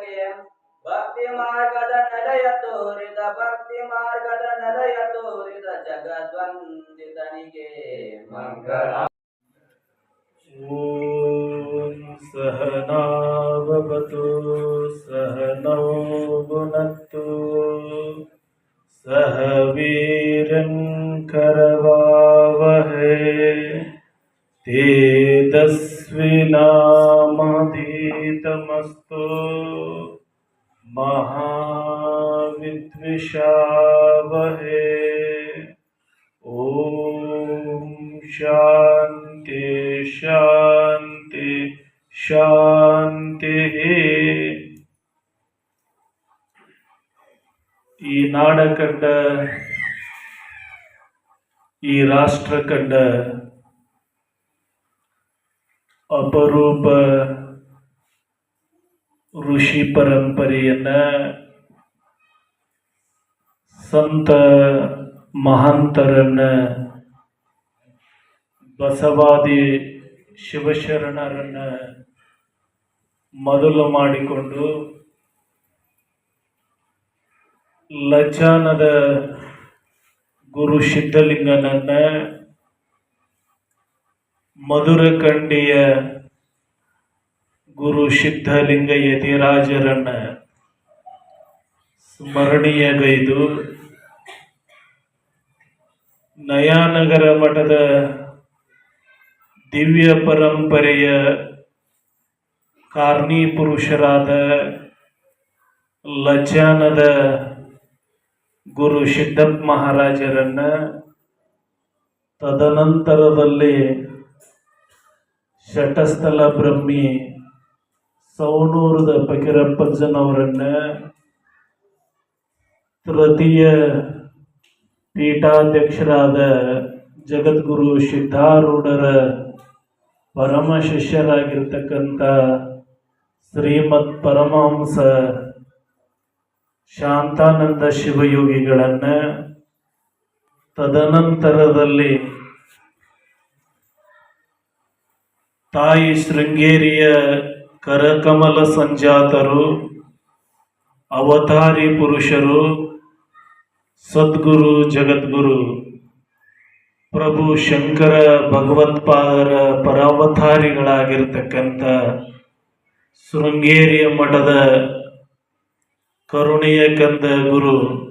ತೋರಿದಾತಗೆ ಭಕ್ತಿ ಮಾರ್ಗದ ನೆಲೆಯ ತೋರಿದ ಭಕ್ತಿ ಮಾರ್ಗದ ನೆಲೆಯ ತೋರಿದ ಜಗದ್ವಂದಿತನಿಗೆ ಮಂಗಳ ॐ सहनावतु सहनौ भुनक्तु सह वीरं करवावहै तेजस्विनामधीतमस्तु महाविद्विषावहे ॐ शान्ति शान्ति ಶಾಂತಿಃ ಈ ನಾಡ ಕಂಡ ಈ ರಾಷ್ಟ್ರ ಕಂಡ ಅಪರೂಪ ಋಷಿ ಪರಂಪರೆಯನ್ನ ಸಂತ ಮಹಾಂತರನ್ನ ಬಸವಾದಿ ಶಿವಶರಣರನ್ನ ಮೊದಲು ಮಾಡಿಕೊಂಡು ಲಚಾನದ ಗುರು ಸಿದ್ಧಲಿಂಗನನ್ನ ಮಧುರಕಂಡಿಯ ಗುರು ಸಿದ್ಧಲಿಂಗ ಯತಿರಾಜರನ್ನ ಸ್ಮರಣೀಯಗೈದು. ನಯಾನಗರ ಮಠದ ದಿವ್ಯ ಪರಂಪರೆಯ ಕಾರ್ನಿ ಪುರುಷರಾದ ಲಜಾನದ ಗುರು ಸಿದ್ದಪ್ಪ ಮಹಾರಾಜರನ್ನ ತದನಂತರದಲ್ಲಿ ಶಟಸ್ಥಲ ಬ್ರಹ್ಮಿ ಸೌಣೂರದ ಫಕೀರಪ್ಪಜ್ಜನವರನ್ನ ತೃತೀಯ ಪೀಠಾಧ್ಯಕ್ಷರಾದ ಜಗದ್ಗುರು ಸಿದ್ಧಾರೂಢರ ಪರಮ ಶಿಷ್ಯರಾಗಿರ್ತಕ್ಕಂಥ ಶ್ರೀಮತ್ ಪರಮಹಂಸ ಶಾಂತಾನಂದ ಶಿವಯೋಗಿಗಳನ್ನ ತದನಂತರದಲ್ಲಿ ತಾಯಿ ಶೃಂಗೇರಿಯ ಕರಕಮಲ ಸಂಜಾತರು, ಅವತಾರಿ ಪುರುಷರು, ಸದ್ಗುರು, ಜಗದ್ಗುರು. ಪ್ರಭು ಶಂಕರ ಭಗವತ್ಪಾದರ ಪರಾವತಾರಿಗಳಾಗಿರ್ತಕ್ಕಂಥ ಶೃಂಗೇರಿಯ ಮಠದ ಕರುಣೆಯ ಕಂದ ಗುರು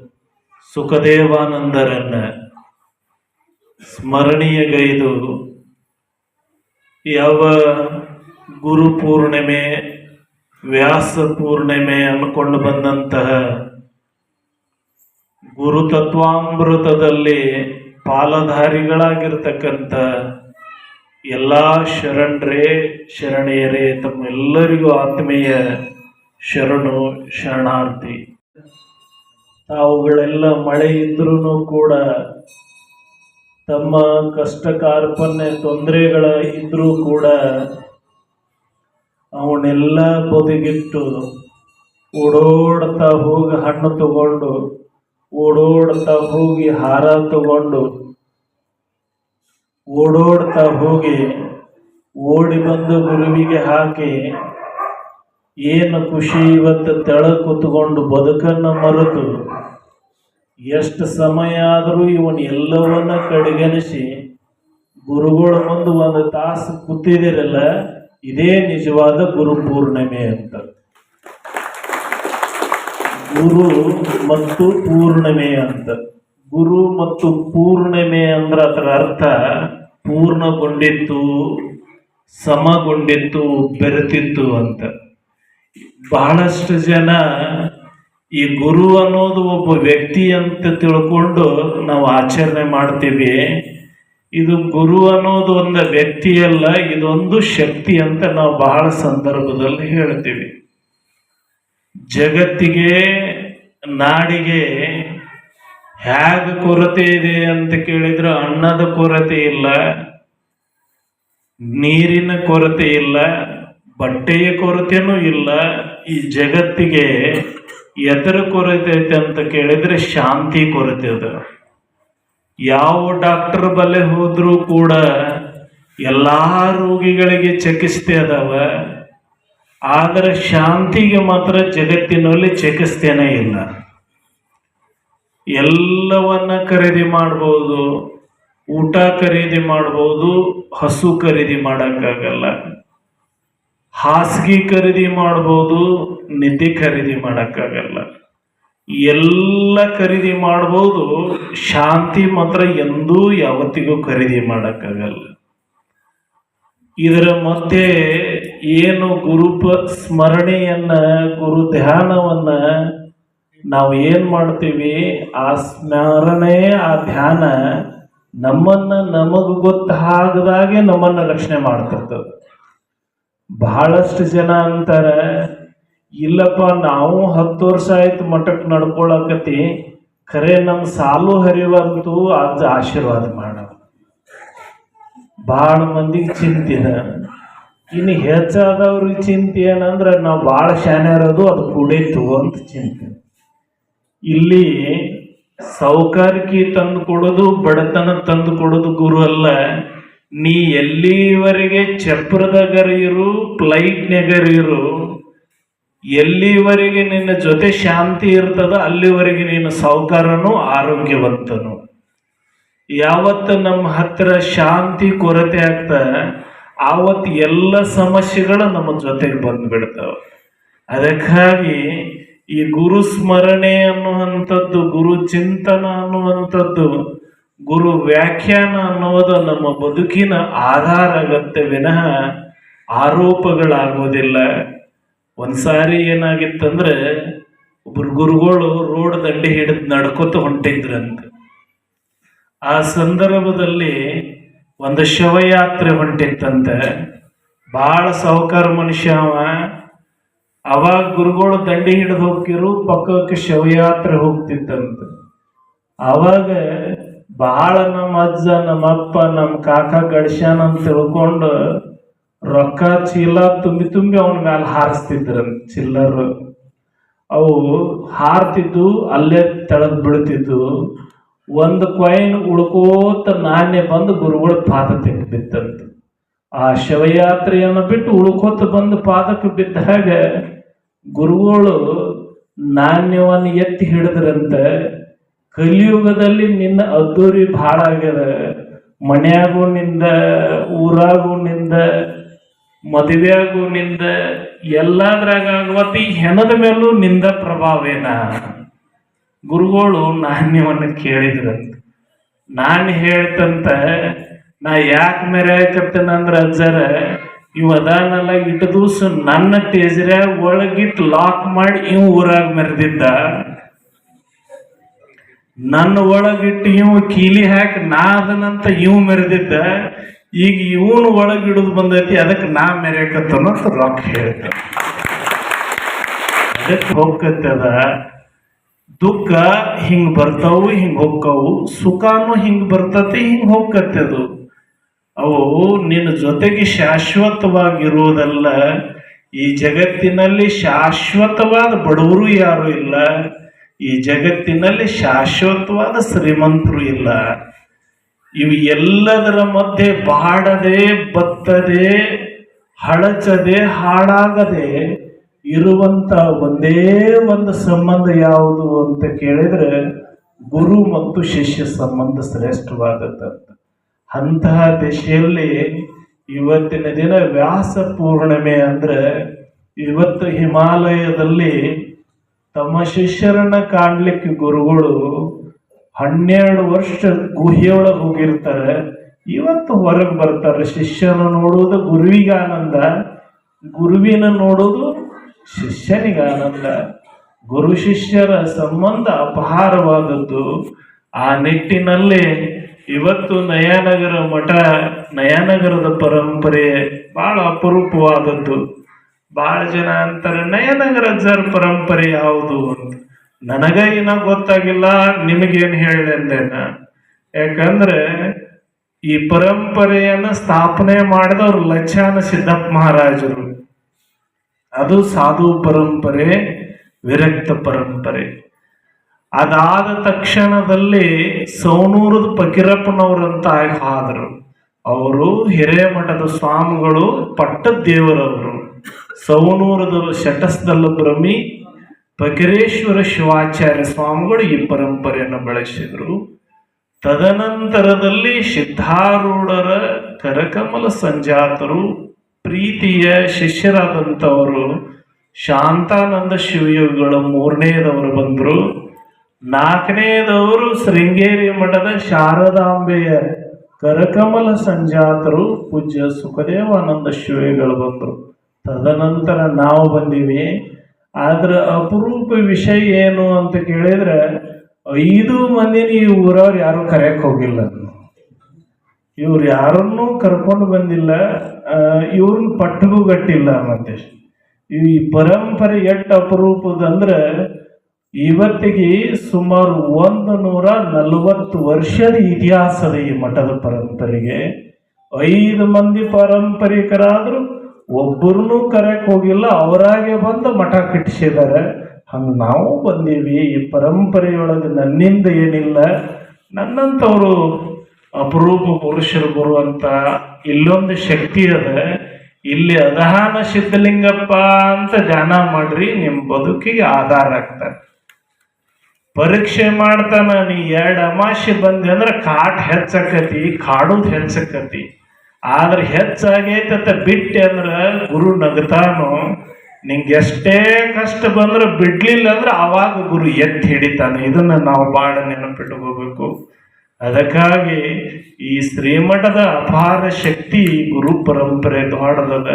ಸುಖದೇವಾನಂದರನ್ನ ಸ್ಮರಣೀಯಗೈದು ಯಾವ ಗುರು ಪೂರ್ಣಿಮೆ, ವ್ಯಾಸ ಪೂರ್ಣಿಮೆ ಅನ್ಕೊಂಡು ಬಂದಂತಹ ಗುರುತತ್ವಾಮೃತದಲ್ಲಿ ಪಾಲಧಾರಿಗಳಾಗಿರ್ತಕ್ಕಂಥ ಎಲ್ಲ ಶರಣರೇ, ಶರಣೆಯರೇ, ತಮ್ಮೆಲ್ಲರಿಗೂ ಆತ್ಮೀಯ ಶರಣು, ಶರಣಾರ್ಥಿ. ತಾವುಗಳೆಲ್ಲ ಮಳೆ ಇದ್ರೂ ಕೂಡ ತಮ್ಮ ಕಷ್ಟ ಕಾರ್ಪಣ್ಯ ತೊಂದರೆಗಳ ಇದ್ರೂ ಕೂಡ ಅವನ್ನೆಲ್ಲ ಬದಿಗಿಟ್ಟು ಓಡೋಡ್ತಾ ಹೋಗಿ ಹಣ್ಣು ತಗೊಂಡು, ಓಡೋಡ್ತಾ ಹೋಗಿ ಹಾರ ತಗೊಂಡು, ಓಡೋಡ್ತಾ ಹೋಗಿ ಓಡಿ ಬಂದು ಗುರುವಿಗೆ ಹಾಕಿ ಏನು ಖುಷಿ ಇವತ್ತು ತೆಳ ಕೂತ್ಕೊಂಡು ಬದುಕನ್ನು ಮರೆತು ಎಷ್ಟು ಸಮಯ ಆದರೂ ಇವನ್ ಎಲ್ಲವನ್ನ ಕಡೆಗಣಿಸಿ ಗುರುಗಳ ಮುಂದೆ ಒಂದು ತಾಸು ಕೂತಿದಿರಲ್ಲ, ಇದೇ ನಿಜವಾದ ಗುರು ಪೂರ್ಣಿಮೆ ಅಂತ. ಗುರು ಮತ್ತು ಪೂರ್ಣಿಮೆ ಅಂತ. ಗುರು ಮತ್ತು ಪೂರ್ಣಿಮೆ ಅಂದ್ರೆ ಅದರ ಅರ್ಥ ಪೂರ್ಣಗೊಂಡಿತ್ತು, ಸಮಗೊಂಡಿತ್ತು, ಬೆರೆತಿತ್ತು ಅಂತ. ಬಹಳಷ್ಟು ಜನ ಈ ಗುರು ಅನ್ನೋದು ಒಬ್ಬ ವ್ಯಕ್ತಿ ಅಂತ ತಿಳ್ಕೊಂಡು ನಾವು ಆಚರಣೆ ಮಾಡ್ತೀವಿ. ಇದು ಗುರು ಅನ್ನೋದು ಒಂದು ವ್ಯಕ್ತಿ ಅಲ್ಲ, ಇದೊಂದು ಶಕ್ತಿ ಅಂತ ನಾವು ಬಹಳ ಸಂದರ್ಭದಲ್ಲಿ ಹೇಳ್ತೀವಿ. ಜಗತ್ತಿಗೆ, ನಾಡಿಗೆ ಹ್ಯಾಗ ಕೊರತೆ ಇದೆ ಅಂತ ಕೇಳಿದ್ರೆ ಅನ್ನದ ಕೊರತೆ ಇಲ್ಲ, ನೀರಿನ ಕೊರತೆ ಇಲ್ಲ, ಬಟ್ಟೆಯ ಕೊರತೆನೂ ಇಲ್ಲ, ಈ ಜಗತ್ತಿಗೆ ಎದರ ಕೊರತೆ ಐತೆ ಅಂತ ಕೇಳಿದ್ರೆ ಶಾಂತಿ ಕೊರತೆ ಅದ. ಯಾವ ಡಾಕ್ಟರ್ ಬಲೆ ಹೋದ್ರೂ ಕೂಡ ಎಲ್ಲ ರೋಗಿಗಳಿಗೆ ಚಿಕಿತ್ಸೆ ಅದಾವ. ಆದರೆ ಶಾಂತಿಗೆ ಮಾತ್ರ ಜಗತ್ತಿನಲ್ಲಿ ಚಿಕಿತ್ಸೆನೇ ಇಲ್ಲ. ಎಲ್ಲವನ್ನ ಖರೀದಿ ಮಾಡ್ಬೋದು, ಊಟ ಖರೀದಿ ಮಾಡ್ಬೋದು, ಹಸು ಖರೀದಿ ಮಾಡೋಕ್ಕಾಗಲ್ಲ. ಹಾಸಿಗೆ ಖರೀದಿ ಮಾಡ್ಬೋದು, ನಿದ್ದೆ ಖರೀದಿ ಮಾಡೋಕ್ಕಾಗಲ್ಲ. ಎಲ್ಲ ಖರೀದಿ ಮಾಡ್ಬೋದು, ಶಾಂತಿ ಮಾತ್ರ ಎಂದೂ ಯಾವತ್ತಿಗೂ ಖರೀದಿ ಮಾಡೋಕ್ಕಾಗಲ್ಲ. ಇದರ ಮಧ್ಯೆ ಏನು ಗುರುಪ ಸ್ಮರಣೆಯನ್ನ, ಗುರು ಧ್ಯಾನವನ್ನ ನಾವು ಏನು ಮಾಡ್ತೀವಿ? ಆ ಸ್ಮರಣೆ, ಆ ಧ್ಯಾನ ನಮ್ಮನ್ನ ನಮಗ್ ಗೊತ್ತಾಗದಾಗೆ ನಮ್ಮನ್ನ ರಕ್ಷಣೆ ಮಾಡ್ತಿರ್ತದೆ. ಬಹಳಷ್ಟು ಜನ ಅಂತಾರೆ, ಇಲ್ಲಪ್ಪ, ನಾವು ಹತ್ತು ವರ್ಷ ಆಯ್ತು ಮಠಕ್ಕೆ ನಡ್ಕೊಳಕತಿ ಖರೆ ನಮ್ಮ ಸಾಲು ಹರಿವಂತೂ ಅಜ್ಜ ಆಶೀರ್ವಾದ ಮಾಡ ಭಾಳ ಮಂದಿಗೆ ಚಿಂತೆ ಇನ್ನು ಹೆಚ್ಚಾದವ್ರಿಗೆ ಚಿಂತೆ ಏನಂದ್ರೆ, ನಾವು ಭಾಳ ಶಾನೆ ಇರೋದು, ಅದು ಕುಡೀತು ಅಂತ ಚಿಂತೆ. ಇಲ್ಲಿ ಸೌಕಾರಿಕೆ ತಂದು ಕೊಡೋದು, ಬಡತನ ತಂದು ಕೊಡೋದು ಗುರು ಅಲ್ಲ. ನೀ ಎಲ್ಲಿವರೆಗೆ ಫ್ಲೈಟ್ನಾಗರ ಇರು ಎಲ್ಲಿವರೆಗೆ ನಿನ್ನ ಜೊತೆ ಶಾಂತಿ ಇರ್ತದ ಅಲ್ಲಿವರೆಗೆ ನೀನು ಸಾವುಕಾರನು ಆರೋಗ್ಯವಂತನು. ಯಾವತ್ತು ನಮ್ಮ ಹತ್ತಿರ ಶಾಂತಿ ಕೊರತೆ ಆಗ್ತ ಆವತ್ತು ಎಲ್ಲ ಸಮಸ್ಯೆಗಳು ನಮ್ಮ ಜೊತೆಗೆ ಬಂದ್ಬಿಡ್ತಾವ. ಅದಕ್ಕಾಗಿ ಈ ಗುರು ಸ್ಮರಣೆ ಅನ್ನುವಂಥದ್ದು ಗುರು ಚಿಂತನ ಅನ್ನುವಂಥದ್ದು ಗುರು ವ್ಯಾಖ್ಯಾನ ಅನ್ನೋದು ನಮ್ಮ ಬದುಕಿನ ಆಧಾರ ಆಗತ್ತೆ ವಿನಃ ಆರೋಪಗಳಾಗೋದಿಲ್ಲ. ಒಂದ್ಸಾರಿ ಏನಾಗಿತ್ತಂದ್ರೆ ಒಬ್ರು ಗುರುಗಳು ರೋಡ್ ದಂಡಿ ಹಿಡಿದು ನಡ್ಕೊತ ಹೊಂಟಿದ್ರಂತ. ಆ ಸಂದರ್ಭದಲ್ಲಿ ಒಂದು ಶವಯಾತ್ರೆ ಹೊಂಟಿತ್ತಂತ. ಬಹಳ ಸಾಹುಕಾರ ಮನುಷ್ಯ ಅವ. ಅವಾಗ ಗುರುಗಳು ದಂಡಿ ಹಿಡಿದು ಹೋಗ್ತಿರು ಪಕ್ಕಕ್ಕೆ ಶವಯಾತ್ರೆ ಹೋಗ್ತಿತ್ತಂತ. ಅವಾಗ ಬಹಳ ನಮ್ಮ ಅಜ್ಜ, ನಮ್ಮ ಅಪ್ಪ, ನಮ್ಮ ಕಾಕ ಗಡ್ಸ್ಯಾನ ಅಂತ ತಿಳ್ಕೊಂಡು ರೊಕ್ಕ ಚೀಲ ತುಂಬಿ ತುಂಬಿ ಅವನ ಮ್ಯಾಲ ಹಾರಿಸ್ತಿದ್ರು ಚಿಲ್ಲರ್. ಅವು ಹಾರ್ತಿದ್ದು ಅಲ್ಲೇ ತೆಳಗ್ ಬೀಳ್ತಿದ್ದು ಒಂದು ಕಾಯಿನ್ ಉಳ್ಕೋತ ನಾಣ್ಯ ಬಂದು ಗುರುಗಳ ಪಾದಕ್ಕೆ ಬಿತ್ತಂತ. ಆ ಶವಯಾತ್ರೆಯನ್ನು ಬಿಟ್ಟು ಉಳ್ಕೋತ ಬಂದು ಪಾದಕ್ಕೆ ಹಾಗೆ ಗುರುಗಳು ನಾಣ್ಯವನ್ನು ಎತ್ತಿ ಹಿಡಿದ್ರಂತೆ. ಕಲಿಯುಗದಲ್ಲಿ ನಿನ್ನ ಅದ್ದೂರಿ ಭಾಳ ಆಗ್ಯದ. ಮನೆಯಾಗೂ ನಿಂದ, ಊರಾಗೂ ನಿಂದ, ಮದುವೆಯಾಗೂ ನಿಂದ, ಎಲ್ಲದ್ರಾಗ ಆಗವತ್ತು ಹೆಣದ ಮೇಲೂ ನಿಂದ ಪ್ರಭಾವೇನ? ಗುರುಗಳು ನಾಣ್ಯವನ್ನು ಕೇಳಿದ್ರಂತ ನಾನು ಹೇಳ್ತಂತ, ನಾ ಯಾಕೆ ಮೆರೆಯಕತ್ತೇನಂದ್ರ ಅಜ್ಜರ, ಇವ ಅದಾನಲ್ಲ ಇಟ್ಟು ದಿವಸ ನನ್ನ ಟೇಜ್ರ್ಯಾಗ ಒಳಗಿಟ್ಟು ಲಾಕ್ ಮಾಡಿ ಇವ್ ಊರಾಗ ಮೆರೆದಿದ್ದ. ನನ್ನ ಒಳಗಿಟ್ಟು ಇವ್ ಕೀಲಿ ಹಾಕಿ ನಾ ಅದನಂತ ಇವ್ ಮೆರೆದಿದ್ದ, ಈಗ ಇವನು ಒಳಗಿಡುದು ಬಂದೈತಿ, ಅದಕ್ಕೆ ನಾ ಮೆರೆಯಕತ್ತ ಅಂತ ರೊಕ್ಕ ಹೇಳ್ತ ಅದಕ್ಕೆ ಹೋಗ್ಕತ್ತದ ದುಃಖ ಹಿಂಗ್ ಬರ್ತಾವು, ಹಿಂಗ್ ಹೋಗ್ತಾವು ಸುಖಾನು ಹಿಂಗ್ ಬರ್ತತಿ, ಹಿಂಗ್ ಹೋಗ್ಕತ್ತದು ಅವು ನಿನ್ನ ಜೊತೆಗೆ ಶಾಶ್ವತವಾಗಿರುವುದಲ್ಲ, ಈ ಜಗತ್ತಿನಲ್ಲಿ ಶಾಶ್ವತವಾದ ಬಡವರು ಯಾರು ಇಲ್ಲ. ಈ ಜಗತ್ತಿನಲ್ಲಿ ಶಾಶ್ವತವಾದ ಶ್ರೀಮಂತರು ಇಲ್ಲ. ಇವು ಎಲ್ಲದರ ಮಧ್ಯೆ ಬಾಡದೆ, ಬತ್ತದೆ, ಹಳಚದೆ, ಹಾಳಾಗದೆ ಇರುವಂತ ಒಂದೇ ಒಂದು ಸಂಬಂಧ ಯಾವುದು ಅಂತ ಕೇಳಿದ್ರೆ ಗುರು ಮತ್ತು ಶಿಷ್ಯ ಸಂಬಂಧ ಶ್ರೇಷ್ಠವಾದದ್ದಂತ. ಅಂತಹ ದಿಶೆಯಲ್ಲಿ ಇವತ್ತಿನ ದಿನ ವ್ಯಾಸ ಪೂರ್ಣಿಮೆ ಅಂದ್ರೆ ಇವತ್ತು ಹಿಮಾಲಯದಲ್ಲಿ ತಮ್ಮ ಶಿಷ್ಯರನ್ನ ಕಾಣ್ಲಿಕ್ಕೆ ಗುರುಗಳು ಹನ್ನೆರಡು ವರ್ಷ ಗುಹೆಯೊಳಗೆ ಹೋಗಿರ್ತಾರೆ. ಇವತ್ತು ಹೊರಗೆ ಬರ್ತಾರೆ. ಶಿಷ್ಯನ ನೋಡುವುದು ಗುರುವಿಗೆ ಆನಂದ, ಗುರುವಿನ ನೋಡುವುದು ಶಿಷ್ಯನಿಗೆ ಆನಂದ. ಗುರು ಶಿಷ್ಯರ ಸಂಬಂಧ ಅಪಾರವಾದದ್ದು. ಆ ನಿಟ್ಟಿನಲ್ಲಿ ಇವತ್ತು ನಯಾನಗರ ಮಠ, ನಯಾನಗರದ ಪರಂಪರೆ ಬಹಳ ಅಪರೂಪವಾದದ್ದು. ಬಹಳ ಜನ ಅಂತಾರೆ ಜರ್ ಪರಂಪರೆ ಯಾವುದು? ಅಂತ. ನನಗ ಏನ ಗೊತ್ತಾಗಿಲ್ಲ, ನಿಮಗೇನು ಹೇಳಿ ಅಂದೇನ? ಯಾಕಂದ್ರೆ, ಈ ಪರಂಪರೆಯನ್ನ ಸ್ಥಾಪನೆ ಮಾಡಿದವರು ಲಚ್ಚಾನ ಸಿದ್ದಪ್ಪ ಮಹಾರಾಜರು. ಅದು ಸಾಧು ಪರಂಪರೆ, ವಿರಕ್ತ ಪರಂಪರೆ. ಅದಾದ ತಕ್ಷಣದಲ್ಲಿ ಸೌನೂರದ ಆದ್ರು ಆದರು ಅವರು ಹಿರೇಮಠದ ಸ್ವಾಮಿಗಳು ಪಟ್ಟದೇವರವರು. ಸವಣೂರದ ಶಟಸ್ಥಲ ಬ್ರಹ್ಮಿ ಬಕರೇಶ್ವರ ಶಿವಾಚಾರ್ಯ ಸ್ವಾಮಿಗಳು ಈ ಪರಂಪರೆಯನ್ನು ಬೆಳೆಸಿದರು. ತದನಂತರದಲ್ಲಿ ಸಿದ್ಧಾರೂಢರ ಕರಕಮಲ ಸಂಜಾತರು ಪ್ರೀತಿಯ ಶಿಷ್ಯರಾದಂಥವರು ಶಾಂತಾನಂದ ಶಿವಯೋಗಿಗಳ ಮೂರನೇದವರು ಬಂದರು. ನಾಲ್ಕನೇದವರು ಶೃಂಗೇರಿ ಮಠದ ಶಾರದಾಂಬೆಯ ಕರಕಮಲ ಸಂಜಾತರು ಪೂಜ್ಯ ಸುಖದೇವಾನಂದ ಶಿವಯೋಗಿಗಳು ಬಂದರು. ತದನಂತರ ನಾವು ಬಂದೀವಿ. ಆದ್ರೆ ಅಪರೂಪ ವಿಷಯ ಏನು ಅಂತ ಕೇಳಿದ್ರೆ, ಐದು ಮಂದಿನ ಈ ಊರವ್ರು ಯಾರು ಕರೆಯಕ್ ಹೋಗಿಲ್ಲ. ಇವ್ರು ಯಾರನ್ನೂ ಕರ್ಕೊಂಡು ಬಂದಿಲ್ಲ. ಇವ್ರನ್ನ ಪಟ್ಟಗೂ ಗಟ್ಟಿಲ್ಲ ಮತ್ತೆ. ಈ ಪರಂಪರೆ ಎಷ್ಟು ಅಪರೂಪದಂದ್ರೆ ಇವತ್ತಿಗೆ ಸುಮಾರು ಒಂದು ನೂರ ನಲವತ್ತು ವರ್ಷದ ಇತಿಹಾಸದ ಈ ಮಠದ ಪರಂಪರೆಗೆ ಐದು ಮಂದಿ ಪಾರಂಪರಿಕರಾದ್ರು ಒಬ್ಬರನ್ನೂ ಕರೆಕ್ ಹೋಗಿಲ್ಲ, ಅವರಾಗೆ ಬಂದು ಮಠ ಕಟ್ಟಿಸಿದ್ದಾರೆ. ಹಂಗೆ ನಾವು ಬಂದೀವಿ, ಈ ಪರಂಪರೆಯೊಳಗೆ ನನ್ನಿಂದ ಏನಿಲ್ಲ. ನನ್ನಂಥವರು ಅಪರೂಪ ಪುರುಷರು ಬರುವಂತ ಇಲ್ಲೊಂದು ಶಕ್ತಿ ಅದ. ಇಲ್ಲಿ ಅಧಹಾನ ಸಿದ್ಧಲಿಂಗಪ್ಪ ಅಂತ ಧ್ಯಾನ ಮಾಡ್ರಿ ನಿಮ್ಮ ಬದುಕಿಗೆ ಆಧಾರ ಆಗ್ತಾರೆ. ಪರೀಕ್ಷೆ ಮಾಡ್ತಾನ, ನೀ ಎರಡು ಅಮಾಸೆ ಬಂದೆ ಅಂದ್ರೆ ಕಾಟ್ ಹೆಚ್ಚಕತಿ, ಕಾಡುದು ಹೆಚ್ಚಕತಿ. ಆದ್ರೆ ಹೆಚ್ಚಾಗೈತಂತ ಬಿಟ್ಟೆ ಅಂದ್ರೆ ಗುರು ನಗತಾನು, ನಿಂಗೆ ಎಷ್ಟೇ ಕಷ್ಟ ಬಂದ್ರೆ ಬಿಡ್ಲಿಲ್ಲ ಅಂದ್ರೆ ಆವಾಗ ಗುರು ಎತ್ತಿ ಹಿಡಿತಾನೆ. ಇದನ್ನ ನಾವು ಬಾಳ ನೆನಪಿಟ್ಕೋಬೇಕು. ಅದಕ್ಕಾಗಿ ಈ ಶ್ರೀಮಠದ ಅಪಾರ ಶಕ್ತಿ ಗುರು ಪರಂಪರೆ ದೊಡ್ಡದದ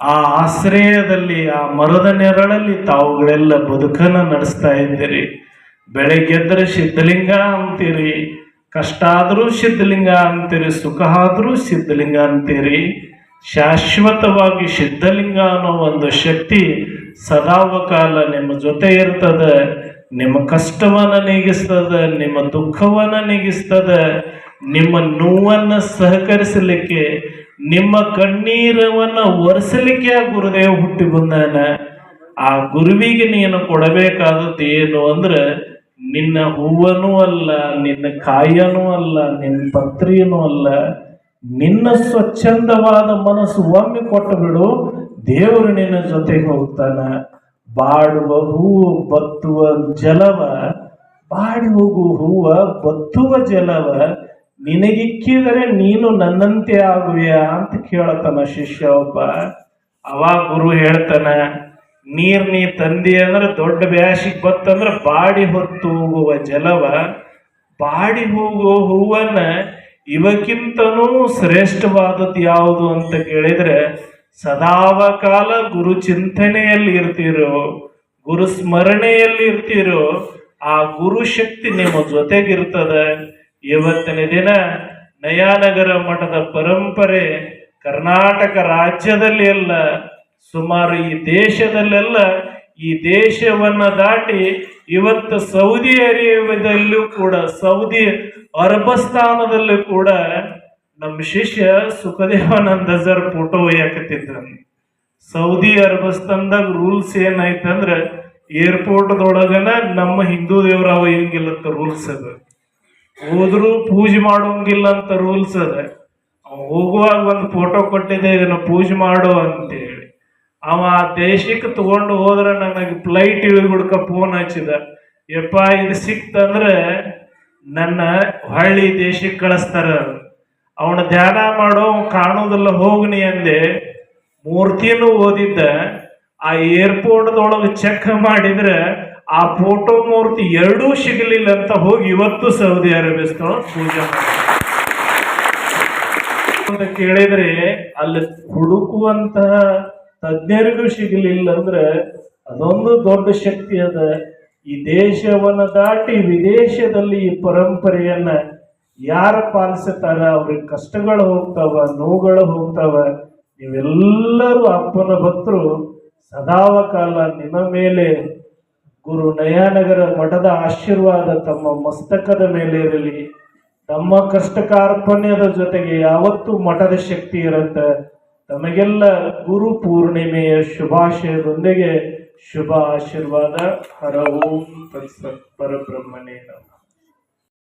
ಆ ಆಶ್ರಯದಲ್ಲಿ, ಆ ಮರದ ನೆರಳಲ್ಲಿ ತಾವುಗಳೆಲ್ಲ ಬದುಕನ್ನು ನಡೆಸ್ತಾ ಇದ್ದೀರಿ. ಬೆಳಗ್ಗೆದ್ರೆ ಸಿದ್ಧಲಿಂಗ ಅಂತೀರಿ. ಕಷ್ಟ ಆದರೂ ಸಿದ್ಧಲಿಂಗ ಅಂತೀರಿ ಸುಖ ಆದರೂ ಸಿದ್ಧಲಿಂಗ ಅಂತೀರಿ. ಶಾಶ್ವತವಾಗಿ ಸಿದ್ಧಲಿಂಗ ಅನ್ನೋ ಒಂದು ಶಕ್ತಿ ಸದಾವಕಾಲ ನಿಮ್ಮ ಜೊತೆ ಇರ್ತದೆ. ನಿಮ್ಮ ಕಷ್ಟವನ್ನ ನೀಗಿಸ್ತದೆ, ನಿಮ್ಮ ದುಃಖವನ್ನು ನೀಗಿಸ್ತದೆ. ನಿಮ್ಮ ನೋವನ್ನು ಸಹಕರಿಸಲಿಕ್ಕೆ, ನಿಮ್ಮ ಕಣ್ಣೀರವನ್ನು ಒರೆಸಲಿಕ್ಕೆ ಆ ಗುರುದೇವ ಹುಟ್ಟಿ ಬಂದಾನ. ಆ ಗುರುವಿಗೆ ನೀನು ಕೊಡಬೇಕಾದದ್ದು ಏನು ಅಂದ್ರೆ ನಿನ್ನ ಹೂವನೂ ಅಲ್ಲ, ನಿನ್ನ ಕಾಯನೂ ಅಲ್ಲ, ನಿನ್ನ ಪತ್ರಿಯನೂ ಅಲ್ಲ. ನಿನ್ನ ಸ್ವಚ್ಛಂದವಾದ ಮನಸ್ಸು ಒಮ್ಮೆ ಕೊಟ್ಟು ಬಿಡು, ದೇವರು ನಿನ್ನ ಜೊತೆಗೆ ಹೋಗ್ತಾನ. ಬಾಡುವ ಹೂವು ಬತ್ತುವ ಜಲವ, ಬಾಡಿ ಹೋಗುವ ಹೂವ ಬತ್ತುವ ಜಲವ. ನಿನಗಿಕ್ಕಿದರೆ ನೀನು ನನ್ನಂತೆ ಆಗುವೆಯಾ ಅಂತ ಕೇಳತನ ಶಿಷ್ಯ ಒಬ್ಬ. ಅವಾಗ ಗುರು ಹೇಳ್ತಾನ ನೀರ್ ನೀ ತಂದಿ ಅಂದ್ರೆ ದೊಡ್ಡ ಬ್ಯಾಸಿಗ್ ಬತ್ತಂದ್ರೆ ಬಾಡಿ ಹೊತ್ತು ಹೋಗುವ ಜಲವ, ಬಾಡಿ ಹೋಗುವ ಹೂವನ್ನ ಇವಕ್ಕಿಂತನೂ ಶ್ರೇಷ್ಠವಾದದ್ದು ಯಾವುದು ಅಂತ ಕೇಳಿದ್ರೆ ಸದಾವ ಕಾಲ ಗುರು ಚಿಂತನೆಯಲ್ಲಿ ಇರ್ತೀರೋ, ಗುರು ಸ್ಮರಣೆಯಲ್ಲಿ ಇರ್ತೀರೋ, ಆ ಗುರು ಶಕ್ತಿ ನಿಮ್ಮ ಜೊತೆಗಿರ್ತದೆ. ಇವತ್ತಿನ ದಿನ ನಯಾನಗರ ಮಠದ ಪರಂಪರೆ ಕರ್ನಾಟಕ ರಾಜ್ಯದಲ್ಲಿ ಎಲ್ಲ ಸುಮಾರು ಈ ದೇಶದಲ್ಲೆಲ್ಲ ಈ ದೇಶವನ್ನು ದಾಟಿ ಇವತ್ತು ಸೌದಿ ಅರೇಬಿಯಾದಲ್ಲೂ ಕೂಡ, ಸೌದಿ ಅರಬಸ್ಥಾನದಲ್ಲೂ ಕೂಡ ನಮ್ಮ ಶಿಷ್ಯ ಸುಖದೇವಾನಂದ ಸರ್ ಫೋಟೋ ಯಾಕತ್ತಿದ್ರು ಸೌದಿ ಅರಬಸ್ಥಾನದಾಗ ರೂಲ್ಸ್ ಏನಾಯ್ತಂದ್ರೆ ಏರ್ಪೋರ್ಟ್ದೊಳಗನ ನಮ್ಮ ಹಿಂದೂ ದೇವರ ಅವ ಹಿಂಗಿಲ್ಲಂತ ರೂಲ್ಸ್ ಅದ. ಹೋದ್ರು ಪೂಜೆ ಮಾಡೋಂಗಿಲ್ಲ ಅಂತ ರೂಲ್ಸ್ ಅದ ಹೋಗುವಾಗ ಒಂದು ಫೋಟೋ ಕೊಟ್ಟಿದ್ದೆ, ಇದನ್ನ ಪೂಜೆ ಮಾಡು ಅಂತೇಳಿ ಅವ ದೇಶಕ್ಕೆ ತಗೊಂಡು ಹೋದ್ರೆ ನನಗೆ ಫ್ಲೈಟ್ ಇಳಿಗುಡ್ಕ ಫೋನ್ ಹಚ್ಚಿದ. ಯಪ್ಪ, ಇದು ಸಿಕ್ತಂದ್ರೆ ನನ್ನ ಹಳ್ಳಿ ದೇಶಕ್ಕೆ ಕಳಿಸ್ತಾರ ಅವನ ಧ್ಯಾನ ಮಾಡೋ ಕಾಣೋದಲ್ಲ ಹೋಗ್ನಿ ಅಂದೆ. ಮೂರ್ತಿಯನ್ನು ಓದಿದ್ದ. ಆ ಏರ್ಪೋರ್ಟ್ದೊಳಗೆ ಚೆಕ್ ಮಾಡಿದ್ರೆ ಆ ಫೋಟೋ ಮೂರ್ತಿ ಎರಡೂ ಸಿಗಲಿಲ್ಲ ಅಂತ ಹೋಗಿ ಇವತ್ತು ಸೌದಿ ಅರೇಬಿಯಾದೊಳಗೆ ಪೂಜೆ ಅಂತ ಕೇಳಿದ್ರೆ ಅಲ್ಲಿ ಹುಡುಕುವಂತಹ ತಜ್ಞರಿಗೂ ಸಿಗಲಿಲ್ಲ ಅಂದ್ರೆ ಅದೊಂದು ದೊಡ್ಡ ಶಕ್ತಿ ಅದ. ಈ ದೇಶವನ್ನು ದಾಟಿ ವಿದೇಶದಲ್ಲಿ ಈ ಪರಂಪರೆಯನ್ನ ಯಾರು ಪಾಲಿಸುತ್ತಾರ ಅವ್ರಿಗೆ ಕಷ್ಟಗಳು ಹೋಗ್ತಾವ, ನೋವುಗಳು ಹೋಗ್ತಾವ. ನೀವೆಲ್ಲರೂ ಅಪ್ಪನ ಭಕ್ತರು ಸದಾವ ಕಾಲ ನಿಮ್ಮ ಮೇಲೆ ಗುರು ನಯಾನಗರ ಮಠದ ಆಶೀರ್ವಾದ ತಮ್ಮ ಮಸ್ತಕದ ಮೇಲೆ ಇರಲಿ. ತಮ್ಮ ಕಷ್ಟ ಕಾರ್ಪಣ್ಯದ ಜೊತೆಗೆ ಯಾವತ್ತೂ ಮಠದ ಶಕ್ತಿ ಇರುತ್ತೆ. ತಮಗೆಲ್ಲ ಗುರು ಪೂರ್ಣಿಮೆಯ ಶುಭಾಶಯದೊಂದಿಗೆ ಶುಭ ಆಶೀರ್ವಾದ. ಹರ ಓಂ. ತತ್ಸತ್ ಪರಬ್ರಹ್ಮನೇ ನಮಃ.